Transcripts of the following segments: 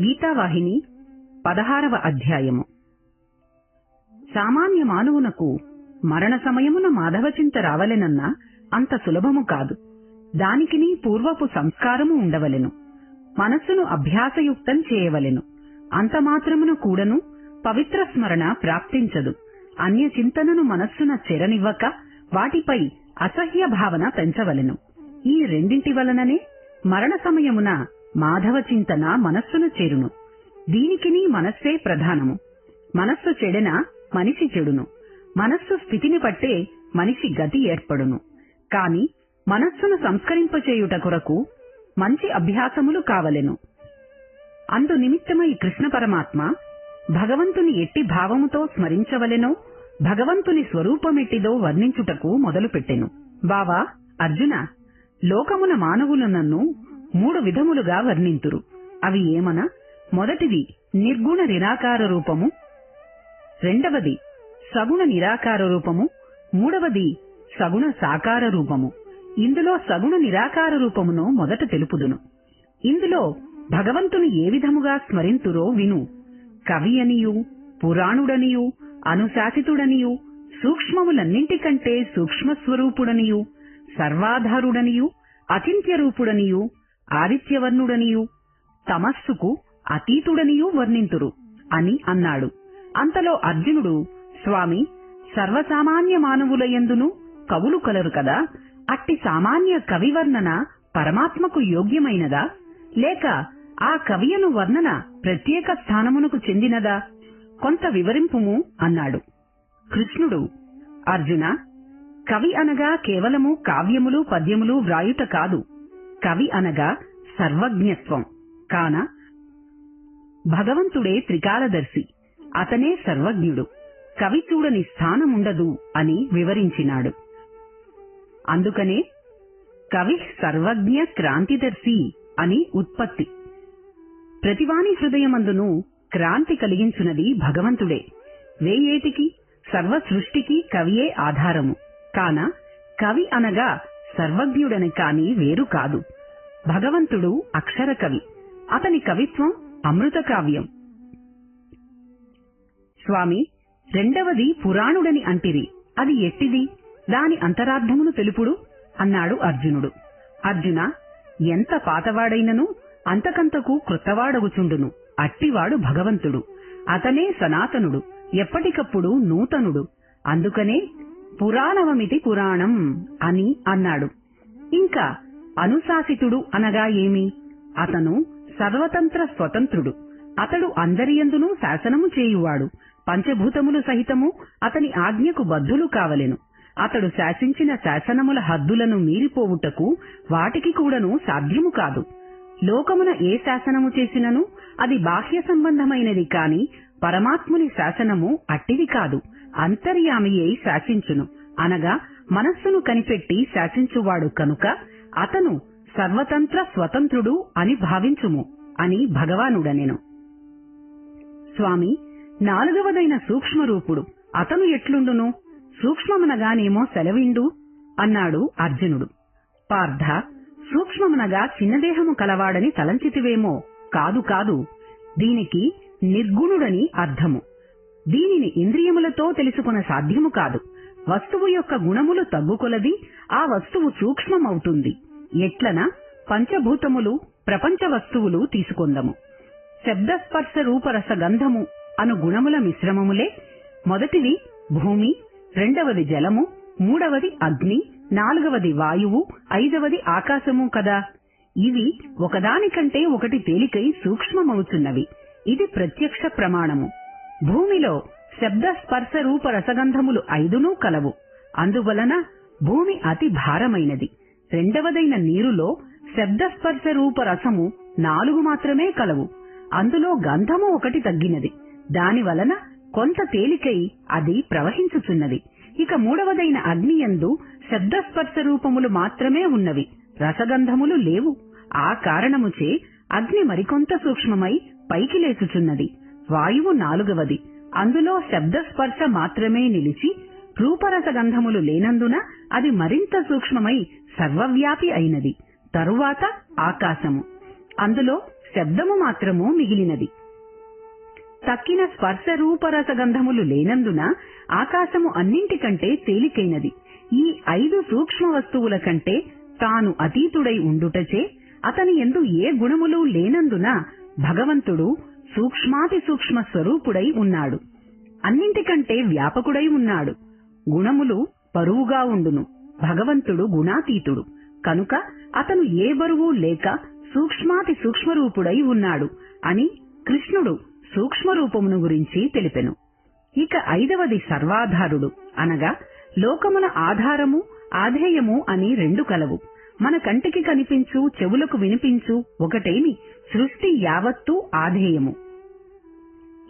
గీతావాహిని పదహారవ అధ్యాయము. సామాన్య మానవునకు మరణ సమయమున మాధవచింత రావలెనన్న అంత సులభము కాదు. దానికిని పూర్వపు సంస్కారము ఉండవలెను. మనస్సును అభ్యాసయుక్తం చేయవలెను. అంతమాత్రమున కూడను పవిత్ర స్మరణ ప్రాప్తించదు. అన్య చింతనను మనస్సున చెరనివ్వక వాటిపై అసహ్య భావన పెంచవలెను. ఈ రెండింటి వలననే మరణ సమయమున మాధవ చింతన మనస్సును చేరును. దీనికిని మనస్సే ప్రధానము. మనస్సు చెడెన మనిషి చెడును. మనస్సు స్థితిని పట్టే మనిషి గతి ఏర్పడును. కాని మనస్సును సంస్కరింపచేయుట కొరకు మంచి అభ్యాసములు కావలెను. అందు నిమిత్తమై కృష్ణ పరమాత్మ భగవంతుని ఎట్టి భావముతో స్మరించవలెనో భగవంతుని స్వరూపమెట్టిదో వర్ణించుటకు మొదలుపెట్టెను. బావా అర్జున లోకమున మానవులు నన్ను మూడు విధములుగా వర్ణింతురు. అవి ఏమన? మొదటిది నిర్గుణ నిరాకార రూపము. రెండవది సగుణ నిరాకార రూపము. మూడవది సగుణ సాకార రూపము. ఇందులో సగుణ నిరాకార రూపమును మొదట తెలుపుదును. ఇందులో భగవంతుని ఏ విధముగా స్మరింతురో విను. కవి అనియు పురాణుడనియు అనుశాసితుడనియు సూక్ష్మములన్నింటికంటే సూక్ష్మస్వరూపుడనియు సర్వాధారుడనియు అచింత్యరూపుడనియు ఆదిత్యవర్ణుడనియు తమస్సుకు అతీతుడనియూ వర్ణింతురు అని అన్నాడు. అంతలో అర్జునుడు స్వామి సర్వసామాన్య మానవులయందును కవులు కలరు కదా అట్టి సామాన్య కవివర్ణన పరమాత్మకు యోగ్యమైనదా? లేక ఆ కవియను వర్ణన ప్రత్యేక స్థానమునకు చెందినదా? కొంత వివరింపుము అన్నాడు. కృష్ణుడు అర్జున కవి అనగా కేవలము కావ్యములు పద్యములు వ్రాయుట కాదు. కవి అనగా సర్వజ్ఞత్వం. కాన భగవంతుడే త్రికాలదర్శి. అతనే సర్వజ్ఞుడు. కవి చూడని స్థానముండదు అని వివరించినాడు. అందుకనే కవి సర్వజ్ఞ క్రాంతిదర్శి అని ఉత్పత్తి. ప్రతివాని హృదయమందును క్రాంతి కలిగించున్నది భగవంతుడే. వేయేటికి సర్వ సృష్టికి కవియే ఆధారము. కాన కవి అనగా సర్వజ్ఞుడని కాని వేరు కాదు. భగవంతుడు అక్షర కవి. అతని కవిత్వం అమృత కావ్యం. స్వామి రెండవది పురాణుడని అంటిరి. అది ఎట్టిది? దాని అంతరార్థమును తెలుపుడు అన్నాడు అర్జునుడు. అర్జున ఎంత పాతవాడైనను అంతకంతకు క్రొత్తవాడగుచుండును. అట్టివాడు భగవంతుడు. అతనే సనాతనుడు. ఎప్పటికప్పుడు నూతనుడు. అందుకనే పురాణవమితి పురాణం అని అన్నాడు. ఇంకా అనుశాసితుడు అనగా ఏమి? అతను సర్వతంత్ర స్వతంత్రుడు. అతడు అందరియందునూ శాసనము చేయువాడు. పంచభూతములు సహితము అతని ఆజ్ఞకు బద్ధులు కావలెను. అతడు శాసించిన శాసనముల హద్దులను మీరిపోవుటకు వాటికి కూడాను సాధ్యము కాదు. లోకమున ఏ శాసనము చేసినను? అది బాహ్య సంబంధమైనది కాని పరమాత్ముని శాసనము అట్టిది కాదు. అంతర్యామియై శాసించును. అనగా మనస్సును కనిపెట్టి శాసించువాడు కనుక అతను సర్వతంత్ర స్వతంత్రుడు అని భావించుము అని భగవానుడనెను. స్వామి నాలుగవదైన సూక్ష్మరూపుడు అతను ఎట్లుండును? సూక్ష్మమనగానేమో సెలవిండు అన్నాడు అర్జునుడు. పార్థ సూక్ష్మమనగా చిన్నదేహము కలవాడని తలంచితివేమో? కాదు కాదు. దీనికి నిర్గుణుడని అర్థము. దీనిని ఇంద్రియములతో తెలుసుకున్న సాధ్యము కాదు. వస్తువు యొక్క గుణములు తగ్గుకొలది ఆ వస్తువు సూక్ష్మమవుతుంది. ఎట్లన? పంచభూతములు ప్రపంచ వస్తువులు తీసుకొందము. శబ్దస్పర్శ రూపరస గంధము అను గుణముల మిశ్రమములే. మొదటిది భూమి రెండవది జలము మూడవది అగ్ని నాలుగవది వాయువు ఐదవది ఆకాశము కదా. ఇవి ఒకదానికంటే ఒకటి తేలికై సూక్ష్మమవుతున్నవి. ఇది ప్రత్యక్ష ప్రమాణము. భూమిలో శబ్ద స్పర్శ రూప రసగంధములు ఐదునూ కలవు. అందువలన భూమి అతి భారమైనది. రెండవదైన నీరులో శబ్ద స్పర్శ రూప రసము నాలుగు మాత్రమే కలవు. అందులో గంధము ఒకటి తగ్గినది. దానివలన కొంత తేలికై అది ప్రవహించుచున్నది. ఇక మూడవదైన అగ్నియందు శబ్దస్పర్శ రూపములు మాత్రమే ఉన్నవి. రసగంధములు లేవు. ఆ కారణముచే అగ్ని మరికొంత సూక్ష్మమై పైకి లేచుచున్నది. వాయువు నాలుగవది. అందులో శబ్దస్పర్శ మాత్రమే నిలిచి రూపరసగంధములు లేనందున అది మరింత సూక్ష్మమై సర్వవ్యాపి అయినది. తరువాత ఆకాశము. అందులో శబ్దము మాత్రము మిగిలినది. తక్కిన స్పర్శ రూపరసగంధములు లేనందున ఆకాశము అన్నింటికంటే తేలికైనది. ఈ ఐదు సూక్ష్మ వస్తువుల కంటే తాను అతీతుడై ఉండుటచే అతని ఎందు ఏ గుణములు లేనందున భగవంతుడు సూక్ష్మాతి సూక్ష్మ స్వరూపుడై ఉన్నాడు. అన్నింటికంటే వ్యాపకుడై ఉన్నాడు. గుణములు బరువుగా ఉండును. భగవంతుడు గుణాతీతుడు. కనుక అతను ఏ బరువు లేక సూక్ష్మాతి సూక్ష్మరూపుడై ఉన్నాడు అని కృష్ణుడు సూక్ష్మరూపమును గురించి తెలిపెను. ఇక ఐదవది సర్వాధారుడు. అనగా లోకమున ఆధారము ఆధేయము అని రెండు కలవు. మన కంటికి కనిపించు చెవులకు వినిపించు ఒకటేమి? సృష్టి యావత్తు ఆధేయము.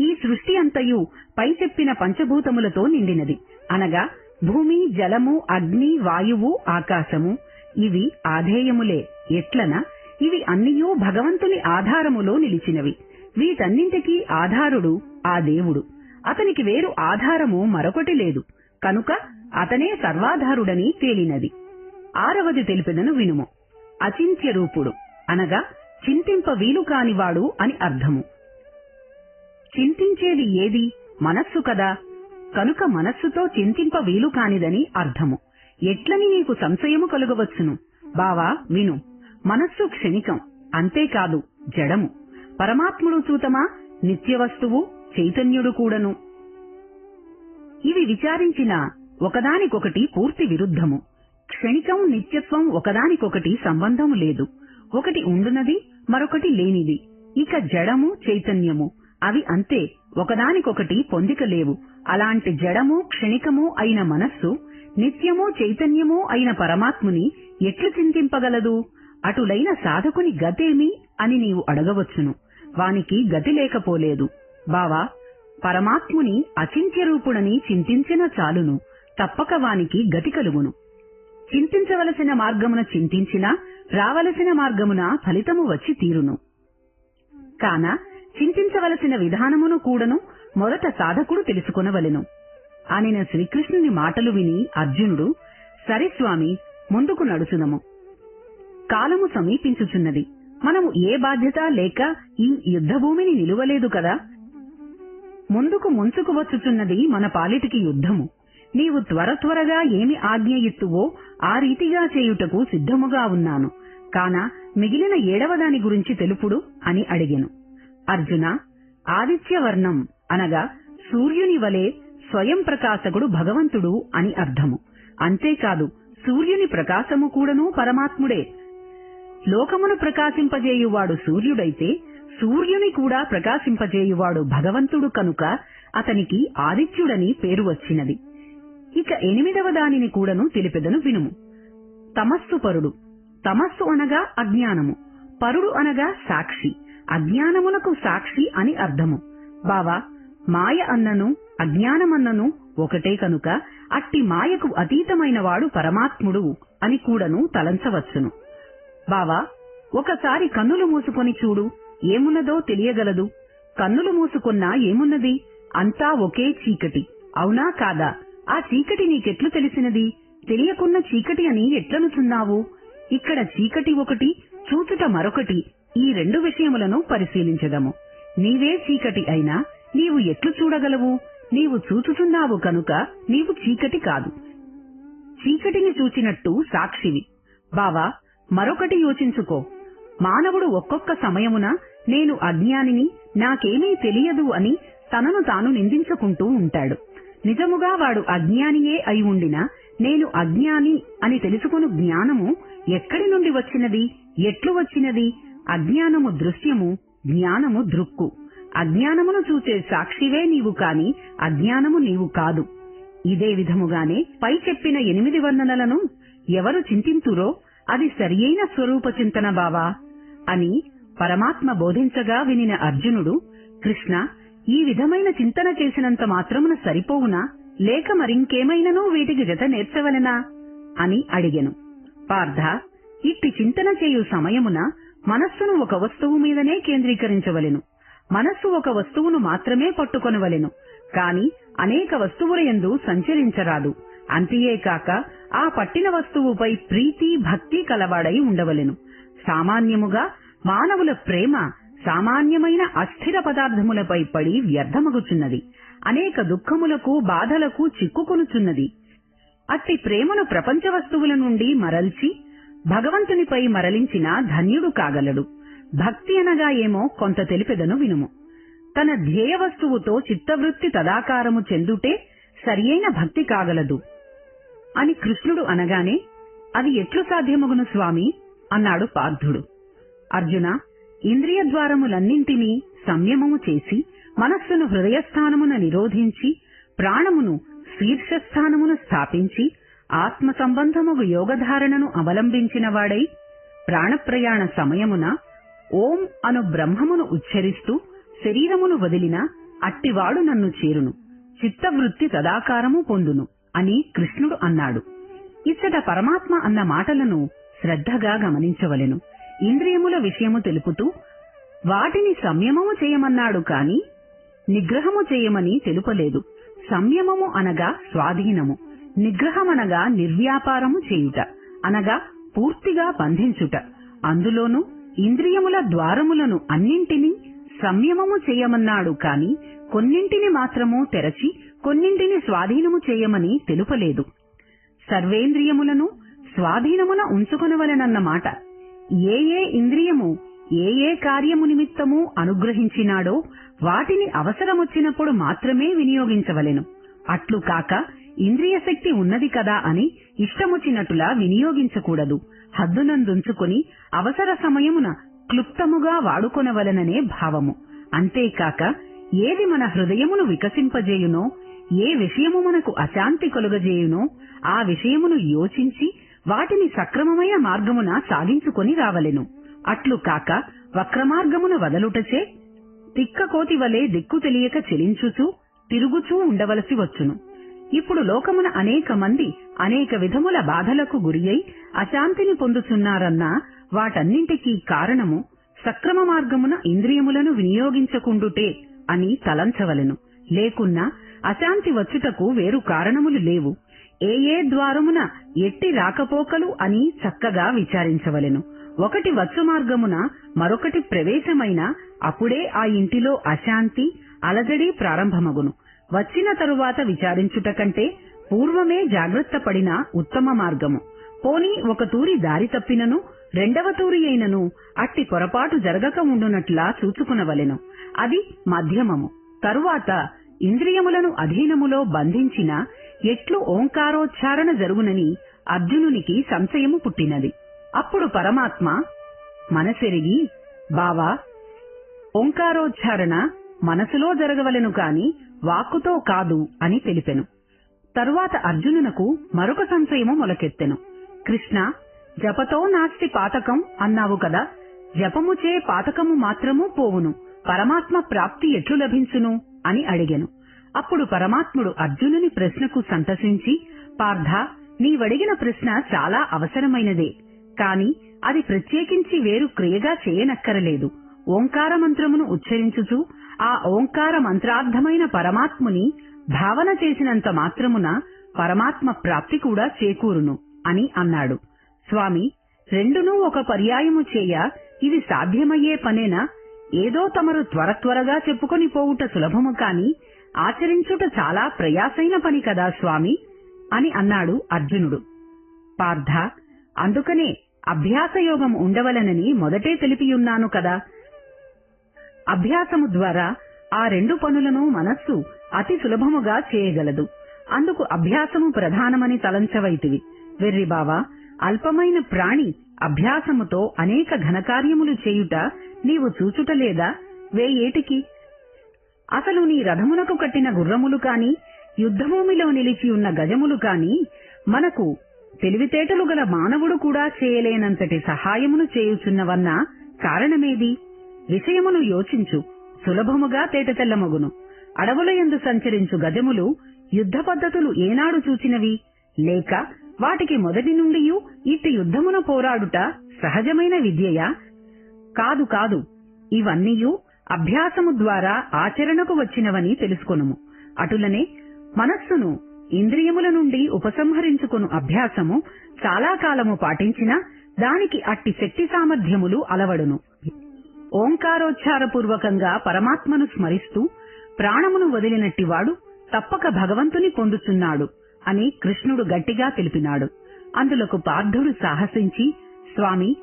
ఈ సృష్టి అంతయు పై చెప్పిన పంచభూతములతో నిండినది. అనగా భూమి జలము అగ్ని వాయువు ఆకాశము. ఇవి ఆధేయములే. ఎట్లన? ఇవి అన్నియూ భగవంతుని ఆధారములో నిలిచినవి. వీటన్నింటికీ ఆధారుడు ఆ దేవుడు. అతనికి వేరు ఆధారము మరొకటి లేదు. కనుక అతనే సర్వాధారుడని తేలినది. ఆరవది తెలిపెదను వినుము. అచింత్య రూపుడు. అనగా చింతింప వీలు కానివాడు అని అర్థము. చింతించేది ఏది? మనస్సు కదా. కనుక మనస్సుతో చింతింప వీలు కానిదని అర్థము. ఎట్లని నీకు సంశయము కలుగవచ్చును? బావా విను. మనస్సు క్షణికం అంతేకాదు జడము. పరమాత్ముడు చూతమా? నిత్యవస్తువు? చైతన్యుడు కూడను. ఇవి విచారించిన ఒకదానికొకటి పూర్తి విరుద్ధము. క్షణికం నిత్యత్వం ఒకదానికొకటి సంబంధము లేదు. ఒకటి ఉండునది మరొకటి లేనిది. ఇక జడము చైతన్యము. అవి అంతే ఒకదానికొకటి పొందికలేవు. అలాంటి జడము క్షణికము అయిన మనస్సు నిత్యము చైతన్యము అయిన పరమాత్ముని ఎట్లు చింతింపగలదు? అటులైన సాధకుని గతేమి అని నీవు అడగవచ్చును. వానికి గతి లేకపోలేదు. బావా పరమాత్ముని అచింత్యరూపుడని చింతించిన చాలును తప్పక వానికి గతి కలుగును. చింతించవలసిన మార్గమున చింతించినా రావలసిన మార్గమున ఫలితము వచ్చి తీరును. కాన చింతించవలసిన విధానమును కూడను మొదట సాధకుడు తెలుసుకొనవలెను. అనిన శ్రీకృష్ణుని మాటలు విని అర్జునుడు సరిస్వామి ముందుకు నడుచుదము కాలము సమీపించుచున్నది. మనము ఏ బాధ్యత లేక ఈ యుద్ధభూమిని నిలువలేదు కదా? ముందుకు ముంచుకు వచ్చుచున్నది మన పాలిటికి యుద్ధము. నీవు త్వర త్వరగా ఏమి ఆజ్ఞ ఇత్తువో ఆ రీతిగా చేయుటకు సిద్ధముగా ఉన్నాను. కాన మిగిలిన ఏడవ దాని గురించి తెలుపుడు అని అడిగెను. అర్జున ఆదిత్యవర్ణం అనగా సూర్యుని వలె స్వయం ప్రకాశకుడు భగవంతుడు అని అర్థము. అంతేకాదు సూర్యుని ప్రకాశము కూడాను పరమాత్ముడే. లోకమును ప్రకాశింపజేయువాడు సూర్యుడైతే సూర్యుని కూడా ప్రకాశింపజేయువాడు భగవంతుడు కనుక అతనికి ఆదిత్యుడని పేరు వచ్చినది. ఇక ఎనిమిదవ దానిని కూడాను తెలిపెదను వినుము. తమస్సు పరుడు. తమస్సు అనగా అజ్ఞానము. పరుడు అనగా సాక్షి. అజ్ఞానమునకు సాక్షి అని అర్థము. బావా మాయ అన్నను అజ్ఞానమన్నను ఒకటే కనుక అట్టి మాయకు అతీతమైన వాడు పరమాత్ముడు అని కూడాను తలంచవచ్చును. బావా ఒకసారి కన్నులు మూసుకొని చూడు. ఏమున్నదో తెలియగలదు. కన్నులు మూసుకున్నా ఏమున్నది? అంతా ఒకే చీకటి. అవునా కాదా? ఆ చీకటి నీకెట్లు తెలిసినది? తెలియకున్న చీకటి అని ఎట్లనుచున్నావు? ఇక్కడ చీకటి ఒకటి చూచుట మరొకటి. ఈ రెండు విషయములను పరిశీలించదము. నీవే చీకటి అయినా నీవు ఎట్లు చూడగలవు? నీవు చూచుచున్నావు కనుక నీవు చీకటి కాదు. చీకటిని చూచినట్టు సాక్షివి. బావా మరొకటి యోచించుకో. మానవుడు ఒక్కొక్క సమయమున నేను అజ్ఞానిని నాకేమీ తెలియదు అని తనను తాను నిందించుకుంటూ ఉంటాడు. నిజముగా వాడు అజ్ఞానియే అయి ఉండినా నేను అజ్ఞాని అని తెలుసుకుని జ్ఞానము ఎక్కడి నుండి వచ్చినది? ఎట్లు వచ్చినది? అజ్ఞానము దృశ్యము జ్ఞానము దృక్కు. అజ్ఞానమును చూచే సాక్షివే నీవు కాని అజ్ఞానము నీవు కాదు. ఇదే విధముగానే పై చెప్పిన ఎనిమిది వర్ణనలను ఎవరు చింతింతురో అది సరియైన స్వరూప చింతన బావా. అని పరమాత్మ బోధించగా వినిన అర్జునుడు కృష్ణ ఈ విధమైన చింతన చేసినంత మాత్రమున సరిపోవునా? లేక మరింకేమైనను వీటికి జత నేర్చవలెనా? అని అడిగెను. పార్థ ఇట్టి చింతన చేయు సమయమున మనస్సును ఒక వస్తువు మీదనే కేంద్రీకరించవలెను. మనస్సు ఒక వస్తువును మాత్రమే పట్టుకొనవలెను. కాని అనేక వస్తువుల ఎందు సంచరించరాదు. అంతియేకాక ఆ పట్టిన వస్తువుపై ప్రీతి భక్తి కలవాడై ఉండవలెను. సామాన్యముగా మానవుల ప్రేమ సామాన్యమైన అస్థిర పదార్థములపై పడి వ్యర్థమగుచున్నది. అనేక దుఃఖములకు బాధలకు చిక్కుకొనుచున్నది. అట్టి ప్రేమను ప్రపంచ వస్తువుల నుండి మరల్చి భగవంతునిపై మరలించిన ధన్యుడు కాగలడు. భక్తి అనగా ఏమో కొంత తెలిపెదను వినుము. తన ధ్యేయ వస్తువుతో చిత్తవృత్తి తదాకారము చెందుటే సరియైన భక్తి కాగలదు. అని కృష్ణుడు అనగానే అది ఎట్లు సాధ్యమగును స్వామి? అన్నాడు పార్థుడు. అర్జున ఇంద్రియ ద్వారములన్నింటినీ సంయమము చేసి మనస్సును హృదయస్థానమున నిరోధించి ప్రాణమును శీర్షస్థానమున స్థాపించి ఆత్మ సంబంధముగు యోగధారణను అవలంబించిన వాడై ప్రాణప్రయాణ సమయమున ఓం అను బ్రహ్మమును ఉచ్చరిస్తూ శరీరమును వదిలిన అట్టివాడు నన్ను చేరును. చిత్తవృత్తి తదాకారము పొందును అని కృష్ణుడు అన్నాడు. ఇచ్చట పరమాత్మ అన్న మాటలను శ్రద్ధగా గమనించవలెను. ఇంద్రియముల విషయము తెలుపుతూ వాటిని సంయమము చేయమన్నాడు కాని నిగ్రహము చేయమని తెలుపలేదు. సంయమము అనగా స్వాధీనము. నిగ్రహమనగా నిర్వ్యాపారము చేయుట అనగా పూర్తిగా బంధించుట. అందులోనూ ఇంద్రియముల ద్వారములను అన్నింటినీ సంయమము చేయమన్నాడు కాని కొన్నింటిని మాత్రము తెరచి కొన్నింటిని స్వాధీనము చేయమని తెలుపలేదు. సర్వేంద్రియములను స్వాధీనమున ఉంచుకొనవలెనన్నమాట ఏ ఏ ఇంద్రియము ఏ ఏ కార్యము నిమిత్తము అనుగ్రహించినాడో వాటిని అవసరమొచ్చినప్పుడు మాత్రమే వినియోగించవలెను. అట్లు కాక ఇంద్రియ శక్తి ఉన్నది కదా అని ఇష్టమొచ్చినట్టులా వినియోగించకూడదు. హద్దునందుంచుకుని అవసర సమయమున క్లుప్తముగా వాడుకొనవలననే భావము. అంతేకాక ఏది మన హృదయమును వికసింపజేయునో ఏ విషయము మనకు అశాంతి కలుగజేయునో ఆ విషయమును యోచించి వాటిని సక్రమమైన మార్గమున సాగించుకొని రావలెను. అట్లు కాక వక్రమార్గమున వదలుటచే తిక్కకోతి వలె దిక్కు తెలియక చెలించుచూ తిరుగుచూ ఉండవలసి వచ్చును. ఇప్పుడు లోకమున అనేక మంది అనేక విధముల బాధలకు గురియై అశాంతిని పొందుచున్నారన్నా వాటన్నింటికీ కారణము సక్రమ మార్గమున ఇంద్రియములను వినియోగించకుండుటే అని తలంచవలెను. లేకున్నా అశాంతి వచ్చుటకు వేరు కారణములు లేవు. ఏ ఏ ద్వారమున ఎట్టి రాకపోకలు అని చక్కగా విచారించవలెను. ఒకటి వచ్చు మార్గమున మరొకటి ప్రవేశమైన అప్పుడే ఆ ఇంటిలో అశాంతి అలజడి ప్రారంభమగును. వచ్చిన తరువాత విచారించుట కంటే పూర్వమే జాగ్రత్త పడిన ఉత్తమ మార్గము. పోని ఒక తూరి దారి తప్పినను రెండవ తూరి అయినను అట్టి పొరపాటు జరగక ఉండునట్లా చూచుకునవలెను. అది మధ్యమము. తరువాత ఇంద్రియములను అధీనములో బంధించిన ఎట్లు ఓంకారోచ్చారణ జరుగునని అర్జునునికి సంశయము పుట్టినది. అప్పుడు పరమాత్మ మనసెరిగి బావా ఓంకారోచ్చారణ మనసులో జరగవలెను కాని వాక్కుతో కాదు అని తెలిపెను. తరువాత అర్జునునకు మరొక సంశయము మొలకెత్తెను. కృష్ణ జపతో నాస్తి పాతకం అన్నావు కదా జపముచే పాతకము మాత్రము పోవును. పరమాత్మ ప్రాప్తి ఎట్లు లభించును అని అడిగెను. అప్పుడు పరమాత్ముడు అర్జునుని ప్రశ్నకు సంతసించి పార్థ నీవడిగిన ప్రశ్న చాలా అవసరమైనదే కాని అది ప్రత్యేకించి వేరు క్రియగా చేయనక్కరలేదు. ఓంకార మంత్రమును ఉచ్చరించుచు ఆ ఓంకార మంత్రార్థమైన పరమాత్ముని భావన చేసినంత మాత్రమున పరమాత్మ ప్రాప్తి కూడా చేకూరును అని అన్నాడు. స్వామి రెండునూ ఒక పర్యాయము చేయ ఇది సాధ్యమయ్యే పనేనా? ఏదో తమరు త్వర త్వరగా చెప్పుకొని పోవుట సులభము కాని ఆచరించుట చాలా ప్రయాసైన పని కదా స్వామి? అని అన్నాడు అర్జునుడు. పార్థ అందుకనే అభ్యాసయోగం ఉండవలనని మొదటే తెలిపియున్నాను కదా. అభ్యాసము ద్వారా ఆ రెండు పనులను మనస్సు అతి సులభముగా చేయగలదు. అందుకు అభ్యాసము ప్రధానమని తలంచవైతివి. వెర్రి బావా అల్పమైన ప్రాణి అభ్యాసముతో అనేక ఘనకార్యములు చేయుట నీవు చూచుటలేదా వేయేటికి? అసలు నీ రథమునకు కట్టిన గుర్రములు కాని యుద్ధభూమిలో నిలిచి ఉన్న గజములు కాని మనకు తెలివితేటలు గల మానవుడు కూడా చేయలేనంతటి సహాయమును చేయుచున్నవన్న కారణమేది? విషయమును యోచించు. సులభముగా తేటతెల్లమగును. అడవుల యందు సంచరించు గజములు యుద్ధ పద్ధతులు ఏనాడు చూచినవి? లేక వాటికి మొదటి నుండి ఇట్టి యుద్ధమున పోరాడుట సహజమైన విద్యయా? కాదు కాదు ఇవన్నీయు అభ్యాసము ద్వారా ఆచరణకు వచ్చినవని తెలుసుకొనుము. అటులనే మనస్సును ఇంద్రియముల నుండి ఉపసంహరించుకును అభ్యాసము చాలా కాలము పాటించినా దానికి అట్టి శక్తి సామర్థ్యములు అలవడును. ఓంకారోచ్చారపూర్వకంగా పరమాత్మను స్మరిస్తూ ప్రాణమును వదిలినట్టివాడు తప్పక భగవంతుని పొందుతున్నాడు అని కృష్ణుడు గట్టిగా తెలిపినాడు. అందులకు పార్థుడు సాహసించి స్వామి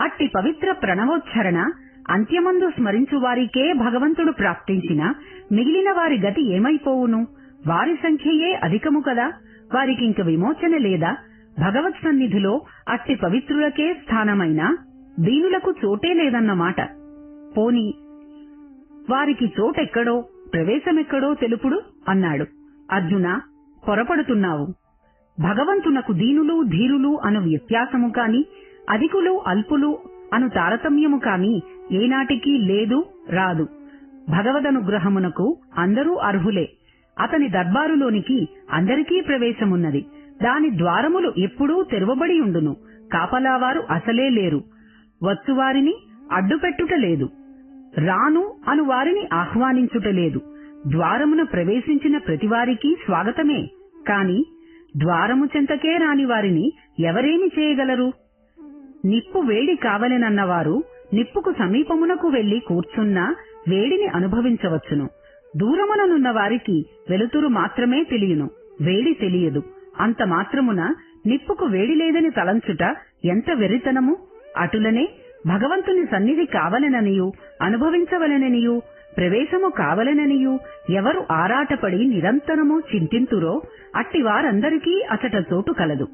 అట్టి పవిత్ర ప్రణవోచ్చరణ అంత్యమందు స్మరించు వారికే భగవంతుడు ప్రాప్తించిన మిగిలిన వారి గతి ఏమైపోవును? వారి సంఖ్యయే అధికము కదా? వారికింక విమోచన లేదా? భగవత్ సన్నిధిలో అట్టి పవిత్రులకే స్థానమైనా దీనులకు చోటే లేదన్నమాట. పోని వారికి చోటెక్కడో ప్రవేశమెక్కడో తెలుపుడు? అన్నాడు. అర్జున పొరపడుతున్నావు. భగవంతునకు దీనులు ధీరులు అను వ్యత్యాసము కాని అధికులు అల్పులు అను తారతమ్యము కాని ఏనాటికీ లేదు రాదు. భగవదనుగ్రహమునకు అందరూ అర్హులే. అతని దర్బారులోనికి అందరికీ ప్రవేశమున్నది. దాని ద్వారములు ఎప్పుడూ తెరవబడి ఉండును. కాపలావారు అసలే లేరు. వచ్చువారిని అడ్డుపెట్టుట లేదు. రాను అను వారిని ఆహ్వానించుట లేదు. ద్వారమున ప్రవేశించిన ప్రతివారికి స్వాగతమే. కాని ద్వారము చెంతకే రాని వారిని ఎవరేమి చేయగలరు? నిప్పు వేడి కావలెనన్నవారు నిప్పుకు సమీపమునకు వెళ్ళి కూర్చున్నా వేడిని అనుభవించవచ్చును. దూరముననున్న వారికి వెలుతురు మాత్రమే తెలియను వేడి తెలియదు. అంత మాత్రమున నిప్పుకు వేడి లేదని తలంచుట ఎంత వెరితనము అటులనే భగవంతుని సన్నిధి కావలెననియు అనుభవించవలెననియు ప్రవేశము కావలెననియు ఎవరు ఆరాటపడి నిరంతరము చింతింతురో అట్టి వారందరికీ అచట చోటు కలదు.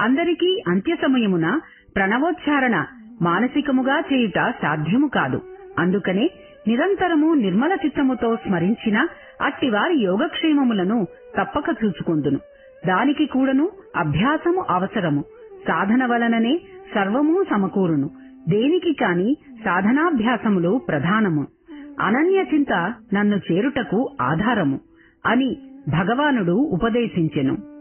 అందరికీ అంత్య సమయమున ప్రణవోచ్చారణ మానసికముగా చేయుట సాధ్యము కాదు. అందుకనే నిరంతరము నిర్మల చిత్తముతో స్మరించిన అట్టివారి యోగక్షేమములను తప్పక చూచుకుందును. దానికి కూడాను అభ్యాసము అవసరము. సాధన వలననే సర్వము సమకూరును. దేనికి కాని సాధనాభ్యాసములు ప్రధానము. అనన్య చింత నన్ను చేరుటకు ఆధారము అని భగవానుడు ఉపదేశించెను.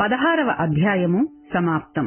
పదహారవ అధ్యాయము సమాప్తం.